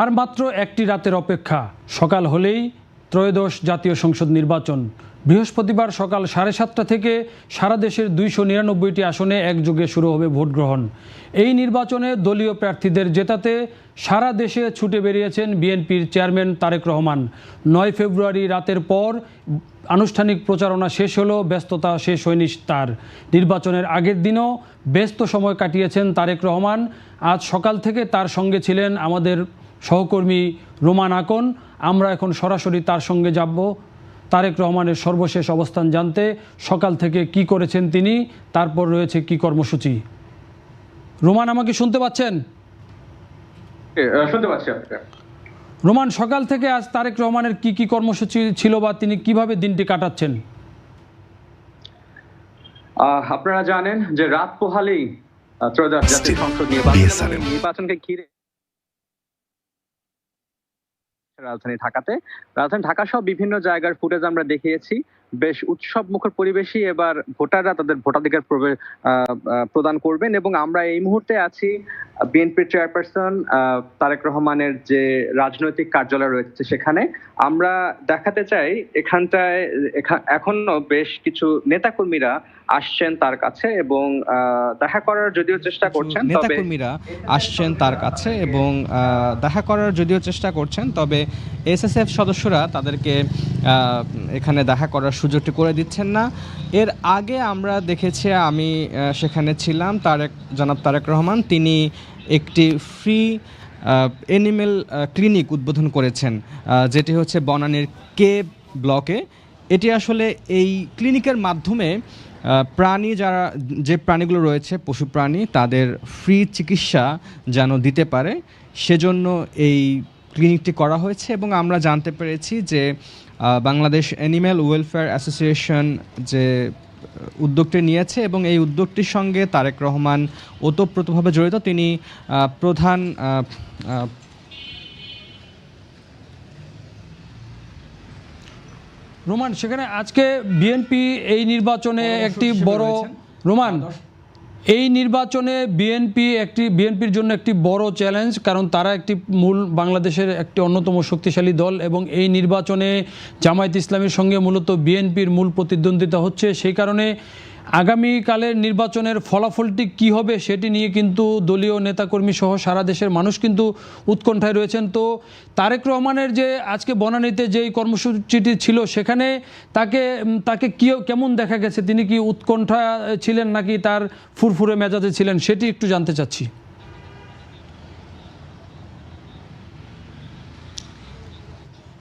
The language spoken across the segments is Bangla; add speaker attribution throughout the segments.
Speaker 1: আর মাত্র একটি রাতের অপেক্ষা। সকাল হলেই ত্রয়োদশ জাতীয় সংসদ নির্বাচন। বৃহস্পতিবার সকাল সাড়ে সাতটা থেকে সারা দেশের দুইশো নিরানব্বইটি আসনে একযোগে শুরু হবে ভোট গ্রহণ। এই নির্বাচনে দলীয় প্রার্থীদের জেতাতে সারা দেশে ছুটে বেরিয়েছেন বিএনপির চেয়ারম্যান তারেক রহমান। নয় ফেব্রুয়ারি রাতের পর আনুষ্ঠানিক প্রচারণা শেষ হলো, ব্যস্ততা শেষ হয়নি তার। নির্বাচনের আগের দিনও ব্যস্ত সময় কাটিয়েছেন তারেক রহমান। আজ সকাল থেকে তার সঙ্গে ছিলেন আমাদের সহকর্মী রোমান আকন আমরা এখন সরাসরি তার সঙ্গে যাব। তারেক রহমানের সর্বশেষ অবস্থান জানতে সকাল থেকে কি করেছেন তিনি তারপর রয়েছে কি কর্মসূচি। রোমান আমাকে শুনতে পাচ্ছেন?
Speaker 2: শুনতে পাচ্ছি
Speaker 1: রোমান সকাল থেকে আজ তারেক রহমানের কি কি কর্মসূচি ছিল বা তিনি কীভাবে দিনটি কাটাচ্ছেন?
Speaker 2: আহ, আপনারা জানেন যে রাত পোহালেই ত্রয়োদশ জাতীয় সংসদ নির্বাচনকে ঘিরে রাজধানী ঢাকাতে। রাজধানী ঢাকা সহ বিভিন্ন জায়গার ফুটেজ আমরা দেখিয়েছি। বেশ উৎসব মুখর পরিবেশই এবার ভোটাররা তাদের ভোটাধিকার প্রদান করবেন এবং আমরা এই মুহূর্তে আছি বিএনপির চেয়ারপারসন তারেক রহমানের যে রাজনৈতিক কার্যালয় রয়েছে সেখানে। আমরা দেখাতে চাই এখানটায় এখনও বেশ কিছু নেতাকর্মীরা আসছেন তার কাছে এবং দেখা করার যদিও চেষ্টা করছেন
Speaker 3: নেতাকর্মীরা আসছেন তার কাছে এবং দেখা করার যদিও চেষ্টা করছেন তবে এসএসএফ সদস্যরা তাদেরকে এখানে দেখা করার সুযোগটি করে দিচ্ছেন না। এর আগে আমরা দেখেছি আমি সেখানে ছিলাম তারেক জনাব তারেক রহমান তিনি একটি ফ্রি এনিমেল ক্লিনিক উদ্বোধন করেছেন যেটি হচ্ছে বনানীর কে ব্লকে। এটি আসলে এই ক্লিনিকের মাধ্যমে প্রাণী যারা, যে প্রাণীগুলো রয়েছে, পশু প্রাণী, তাদের ফ্রি চিকিৎসা যেন দিতে পারে, সেজন্য এই ক্লিনিকটি করা হয়েছে এবং আমরা জানতে পেরেছি যে বাংলাদেশ অ্যানিম্যাল ওয়েলফেয়ার অ্যাসোসিয়েশন যে উদ্যোগটি নিয়েছে এবং এই উদ্যোগটির সঙ্গে তারেক রহমান ওতপ্রোতভাবে জড়িত। তিনি প্রধান
Speaker 1: রোমান সেখানে আজকে বিএনপি এই নির্বাচনে একটি বড় রোমান এই নির্বাচনে বিএনপি একটি বিএনপির জন্য একটি বড় চ্যালেঞ্জ কারণ তারা একটি মূল বাংলাদেশের একটি অন্যতম শক্তিশালী দল এবং এই নির্বাচনে জামায়াত ইসলামের সঙ্গে মূলত বিএনপির মূল প্রতিদ্বন্দ্বিতা হচ্ছে। সেই কারণে আগামীকালের নির্বাচনের ফলাফলটি কি হবে সেটি নিয়ে কিন্তু দলীয় নেতাকর্মী সহ সারা দেশের মানুষ কিন্তু উৎকণ্ঠায় রয়েছেন। তো তারেক রহমানের যে আজকে বনানীতে যেই কর্মসূচিটি ছিল সেখানে তাকে তাকে কি, কেমন দেখা গেছে? তিনি কি উৎকণ্ঠা ছিলেন নাকি তার ফুরফুরে মেজাজে ছিলেন সেটি একটু জানতে চাচ্ছি।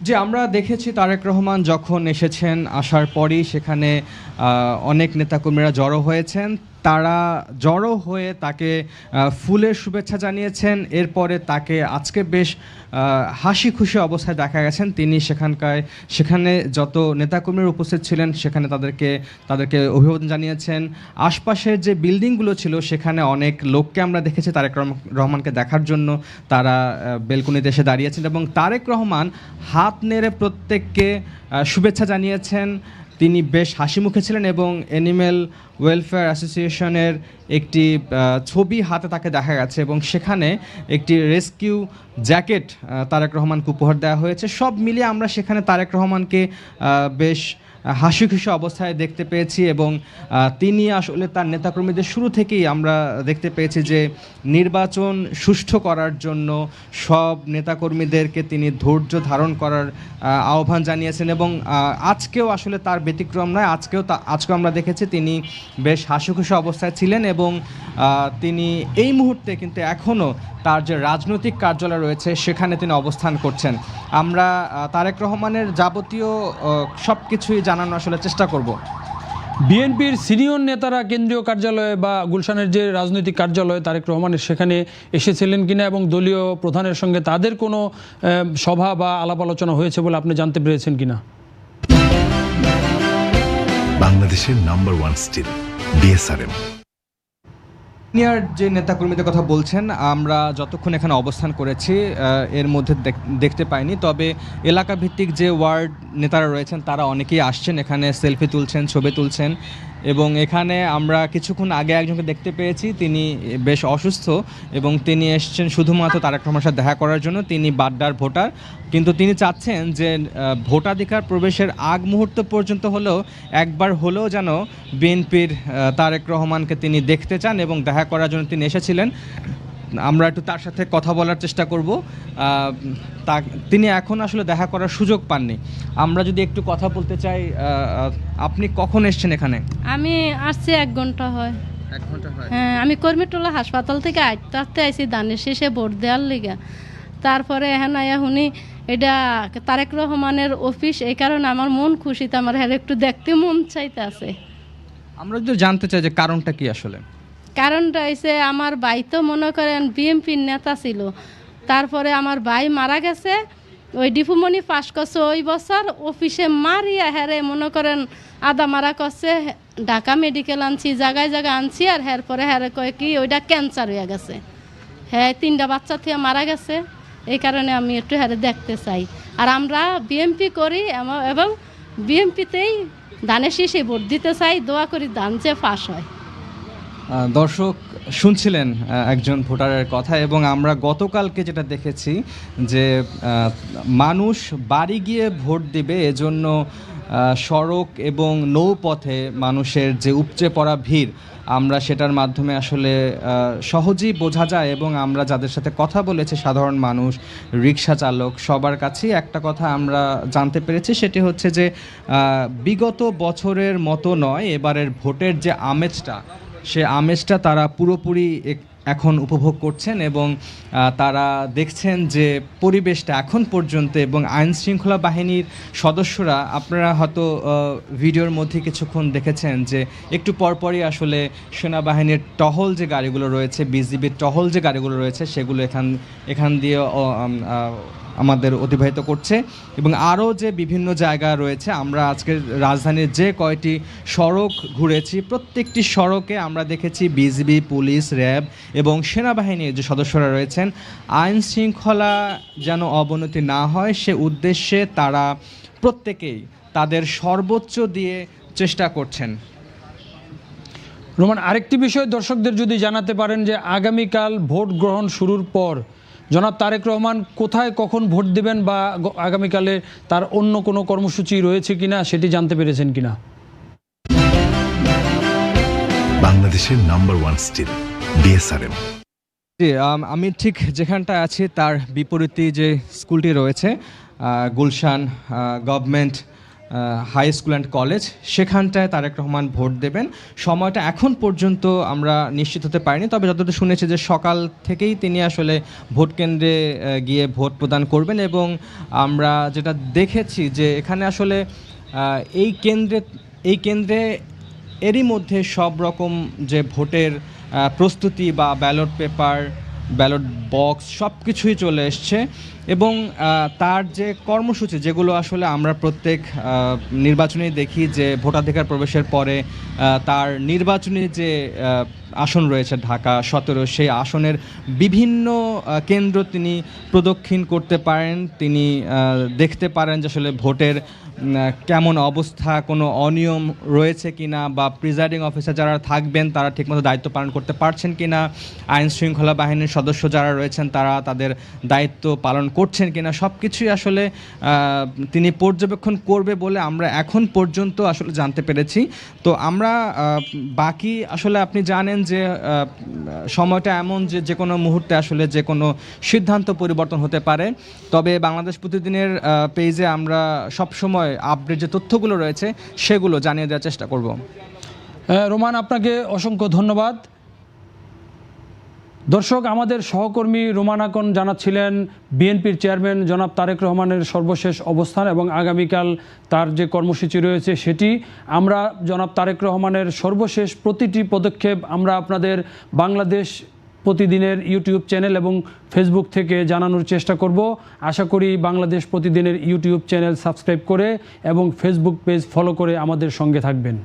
Speaker 3: যে আমরা দেখেছি তারেক রহমান যখন এসেছেন আসার পরই সেখানে অনেক নেতাকর্মীরা জড়ো হয়েছেন। তারা জড়ো হয়ে তাকে ফুলের শুভেচ্ছা জানিয়েছেন। এরপরে তাকে আজকে বেশ হাসি খুশি অবস্থায় দেখা গেছেন। তিনি সেখানকার সেখানে যত নেতাকর্মীরা উপস্থিত ছিলেন, সেখানে তাদেরকে তাদেরকে অভিবাদন জানিয়েছেন। আশপাশের যে বিল্ডিংগুলো ছিল, সেখানে অনেক লোককে আমরা দেখেছি, তারেক রহম- রহমানকে দেখার জন্য। তারা বেলকনিতে এসে দাঁড়িয়েছেন এবং তারেক রহমান হাত নেড়ে প্রত্যেককে শুভেচ্ছা জানিয়েছেন। তিনি বেশ হাসি মুখে ছিলেন এবং অ্যানিম্যাল ওয়েলফেয়ার অ্যাসোসিয়েশনের একটি ছবি হাতে তাকে দেখা গেছে এবং সেখানে একটি রেস্কিউ জ্যাকেট তারেক রহমানকে উপহার দেওয়া হয়েছে। সব মিলিয়ে আমরা সেখানে তারেক রহমানকে বেশ হাসি খুশি অবস্থায় দেখতে পেয়েছি এবং তিনি আসলে তার নেতাকর্মীদের শুরু থেকেই আমরা দেখতে পেয়েছি যে নির্বাচন সুষ্ঠু করার জন্য সব নেতাকর্মীদেরকে তিনি ধৈর্য ধারণ করার আহ্বান জানিয়েছেন এবং আজকেও আসলে তার ব্যতিক্রম নয়, আজকেও তা, আজকেও আমরা দেখেছি তিনি বেশ হাসি খুশি অবস্থায় ছিলেন এবং তিনি এই মুহূর্তে কিন্তু এখনও তার যে রাজনৈতিক কার্যালয় রয়েছে সেখানে তিনি অবস্থান করছেন। আমরা তারেক রহমানের যাবতীয় সব কিছুই জানানোর আসলে চেষ্টা করব।
Speaker 1: বিএনপির সিনিয়র নেতারা কেন্দ্রীয় কার্যালয়ে বা গুলশানের যে রাজনৈতিক কার্যালয় তারেক রহমানের সেখানে এসেছিলেন কিনা এবং দলীয় প্রধানের সঙ্গে তাদের কোনো সভা বা আলাপ আলোচনা হয়েছে বলে আপনি জানতে পেরেছেন কিনা?
Speaker 4: বাংলাদেশের number one steel BSRM.
Speaker 3: Senior যে নেতাকর্মীদের কথা বলছেন, আমরা যতক্ষণ এখানে অবস্থান করেছি এর মধ্যে দেখতে পাইনি। তবে এলাকা ভিত্তিক যে ওয়ার্ড নেতারা রয়েছেন, তারা অনেকেই আসছেন, এখানে সেলফি তুলছেন, ছবি তুলছেন। এবং এখানে আমরা কিছুক্ষণ আগে একজনকে দেখতে পেয়েছি, তিনি বেশ অসুস্থ এবং তিনি এসছেন শুধুমাত্র তারেক রহমান সাথে দেখা করার জন্য, তিনি বাড্ডার ভোটার। কিন্তু তিনি চাচ্ছেন যে ভোটাধিকার প্রবেশের আগ মুহূর্ত পর্যন্ত হলেও, একবার হলেও যেন বিএনপির তারেক রহমানকে তিনি দেখতে চান এবং দেখা করার জন্য তিনি এসেছিলেন। আমরা একটু তার সাথে কথা বলার চেষ্টা করব। তা তিনি এখন আসলে দেখা করার সুযোগ পাননি। আমরা যদি একটু কথা বলতে চাই আপনি কখন এসেছেন এখানে?
Speaker 5: আমি আসছি এক ঘণ্টা হয়।
Speaker 3: এক ঘণ্টা হয়।
Speaker 5: হ্যাঁ আমি কর্মীটোলা হাসপাতাল থেকে আইতে আসতে আইছি দানের শেষে ভোট দেওয়ার লিগা। তারপরে এখন আয়া এটা তারেক রহমানের অফিস এই কারণে আমার মন খুশিতে আমার হ্যাঁ একটু দেখতে মন চাইতে আছে
Speaker 3: আমরা যদি জানতে চাই যে কারণটা কি আসলে?
Speaker 5: কারণটা হয়েছে আমার ভাই তো মনে করেন বিএমপির নেতা ছিল। তারপরে আমার ভাই মারা গেছে। ওই ডিফুমনি পাস করছে ওই বছর। অফিসে মারিয়া হ্যারে মনে করেন আদা মারা করছে। ঢাকা মেডিকেল আনছি, জায়গায় জায়গায় আনছি আর হ্যার পরে হ্যারে কয় কি ওইটা ক্যান্সার হয়ে গেছে। হ্যাঁ তিনটা বাচ্চা থেকে মারা গেছে। এই কারণে আমি একটু হ্যারে দেখতে চাই। আর আমরা বিএমপি করি এবং বিএমপিতেই ধানের শীষে ভোট দিতে চাই। দোয়া করি ধান যে ফাঁস হয়।
Speaker 3: দর্শক শুনছিলেন একজন ভোটারের কথা এবং আমরা গতকালকে যেটা দেখেছি যে মানুষ বাড়ি গিয়ে ভোট দিবে এজন্য সড়ক এবং নৌপথে মানুষের যে উপচে পড়া ভিড়, আমরা সেটার মাধ্যমে আসলে সহজেই বোঝা যায় এবং আমরা যাদের সাথে কথা বলেছি, সাধারণ মানুষ, রিক্সা চালক, সবার কাছেই একটা কথা আমরা জানতে পেরেছি, সেটি হচ্ছে যে বিগত বছরের মতো নয়, এবারের ভোটের যে আমেজটা সে আমেজটা তারা পুরোপুরি এখন উপভোগ করছেন এবং তারা দেখছেন যে পরিবেশটা এখন পর্যন্ত এবং আইন শৃঙ্খলা বাহিনীর সদস্যরা, আপনারা হয়তো ভিডিওর মধ্যে কিছুক্ষণ দেখেছেন যে একটু পরপরই আসলে সেনাবাহিনীর টহল যে গাড়িগুলো রয়েছে, বিজিবির টহল যে গাড়িগুলো রয়েছে, সেগুলো এখান এখান দিয়ে আমাদের অতিবাহিত করছে এবং আরও যে বিভিন্ন জায়গা রয়েছে, আমরা আজকের রাজধানীর যে কয়টি সড়ক ঘুরেছি, প্রত্যেকটি সড়কে আমরা দেখেছি বিজিবি, পুলিশ, র্যাব এবং সেনাবাহিনীর যে সদস্যরা রয়েছেন, আইন শৃঙ্খলা যেন অবনতি না হয়, সে উদ্দেশ্যে তারা প্রত্যেকেই তাদের সর্বোচ্চ দিয়ে চেষ্টা করছেন।
Speaker 1: রোমান, আরেকটি বিষয় দর্শকদের যদি জানাতে পারেন যে আগামীকাল ভোট গ্রহণ শুরুর পর জনাব তারেক রহমান কোথায় কখন ভোট দেবেন বা আগামীকালে তার অন্য কোনো কর্মসূচি রয়েছে কিনা সেটি জানতে পেরেছেন কিনা?
Speaker 4: বাংলাদেশের নাম্বার ওয়ান স্টিল বিএসআরএম
Speaker 3: জি আমি ঠিক যেখানটা আছি তার বিপরীতে যে স্কুলটি রয়েছে Gulshan government high school and college সেখানটায় তারেক রহমান ভোট দেবেন। সময়টা এখন পর্যন্ত আমরা নিশ্চিত হতে পারিনি, তবে যতদূর শুনেছি যে সকাল থেকেই তিনি আসলে ভোট কেন্দ্রে গিয়ে ভোট প্রদান করবেন এবং আমরা যেটা দেখেছি যে এখানে আসলে এই কেন্দ্রে এই কেন্দ্রে এরই মধ্যে সব রকম যে ভোটের প্রস্তুতি বা ব্যালট পেপার ব্যালট বক্স সব কিছুই চলে এসছে এবং তার যে কর্মসূচি যেগুলো আসলে আমরা প্রত্যেক নির্বাচনেই দেখি যে ভোটাধিকার প্রবেশের পরে তার নির্বাচনী যে আসন রয়েছে ঢাকা সতেরো। সেই আসনের বিভিন্ন কেন্দ্র তিনি প্রদক্ষিণ করতে পারেন। তিনি দেখতে পারেন যে আসলে ভোটের কেমন অবস্থা, কোনো অনিয়ম রয়েছে কিনা বা প্রিজাইডিং অফিসার যারা থাকবেন তারা ঠিকমতো দায়িত্ব পালন করতে পারছেন কিনা, আইন শৃঙ্খলা বাহিনীর সদস্য যারা রয়েছেন তারা তাদের দায়িত্ব পালন করছেন কিনা সব কিছুই আসলে তিনি পর্যবেক্ষণ করবে বলে আমরা এখন পর্যন্ত আসলে জানতে পেরেছি। তো আমরা বাকি আসলে আপনি জানেন যে সময়টা এমন যে যে কোনো মুহূর্তে আসলে যে কোনো সিদ্ধান্ত পরিবর্তন হতে পারে। তবে বাংলাদেশ প্রতিদিনের পেজে আমরা সবসময় আপডেট যে তথ্যগুলো রয়েছে, সেগুলো জানিয়ে দেওয়ার চেষ্টা করব।
Speaker 1: রোমান, আপনাকে অসংখ্য ধন্যবাদ। দর্শক, আমাদের সহকর্মী রোমান আকন জানাচ্ছিলেন, বিএনপির চেয়ারম্যান জনাব তারেক রহমানের সর্বশেষ অবস্থান এবং আগামীকাল তার যে কর্মসূচি রয়েছে সেটি। আমরা জনাব তারেক রহমানের সর্বশেষ প্রতিটি পদক্ষেপ আমরা আপনাদের বাংলাদেশ প্রতিদিনের ইউটিউব চ্যানেল এবং ফেসবুক থেকে জানানোর চেষ্টা করব। আশা করি বাংলাদেশ প্রতিদিনের ইউটিউব চ্যানেল সাবস্ক্রাইব করে এবং ফেসবুক পেজ ফলো করে আমাদের সঙ্গে থাকবেন।